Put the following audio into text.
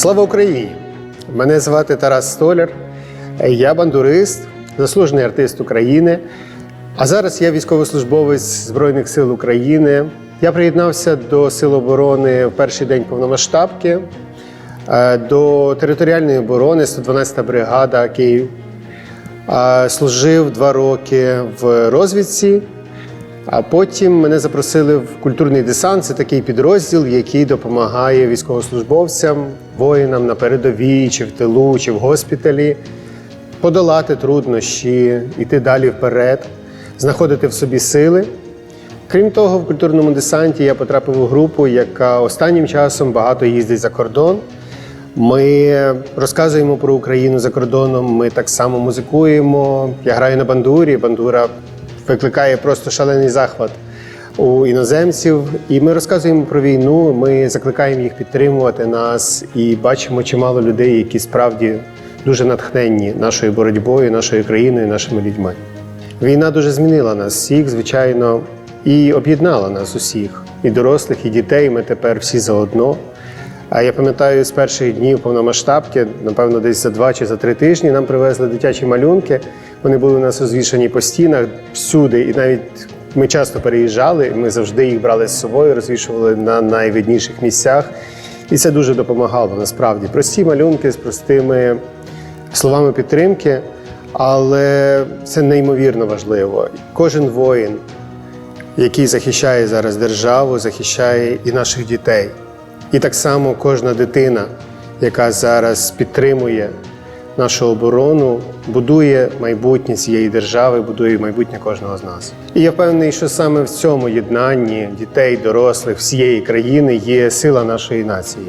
Слава Україні! Мене звати Тарас Столяр. Я бандурист, заслужений артист України. А зараз я військовослужбовець Збройних сил України. Я приєднався до Сил оборони в перший день повномасштабки, е, до територіальної оборони 112 бригада Київ. Е, Служив два роки в розвідці, а потім мене запросили в культурний десант. Це такий підрозділ, який допомагає військовослужбовцям, воїнам на передовій, чи в тилу, чи в госпіталі подолати труднощі, йти далі вперед, знаходити в собі сили. Крім того, в культурному десанті я потрапив у групу, яка останнім часом багато їздить за кордон. Ми розказуємо про Україну за кордоном. Ми так само музикуємо. Я граю на бандурі. Бандура викликає просто шалений захват у іноземців. І ми розказуємо про війну. Ми закликаємо їх підтримувати нас і бачимо чимало людей, які справді дуже натхненні нашою боротьбою, нашою країною, нашими людьми. Війна дуже змінила нас всіх, звичайно, і об'єднала нас усіх, і дорослих, і дітей. Ми тепер всі заодно. А я пам'ятаю, з перших днів повномасштабки, напевно, десь за два чи за три тижні нам привезли дитячі малюнки. Вони були у нас розвішані по стінах всюди, і навіть ми часто переїжджали. Ми завжди їх брали з собою, розвішували на найвидніших місцях. І це дуже допомагало насправді. Прості малюнки з простими словами підтримки, але це неймовірно важливо. Кожен воїн, який захищає зараз державу, захищає і наших дітей. І так само кожна дитина, яка зараз підтримує нашу оборону, будує майбутнє цієї держави, будує майбутнє кожного з нас. І я впевнений, що саме в цьому єднанні дітей, дорослих, всієї країни є сила нашої нації.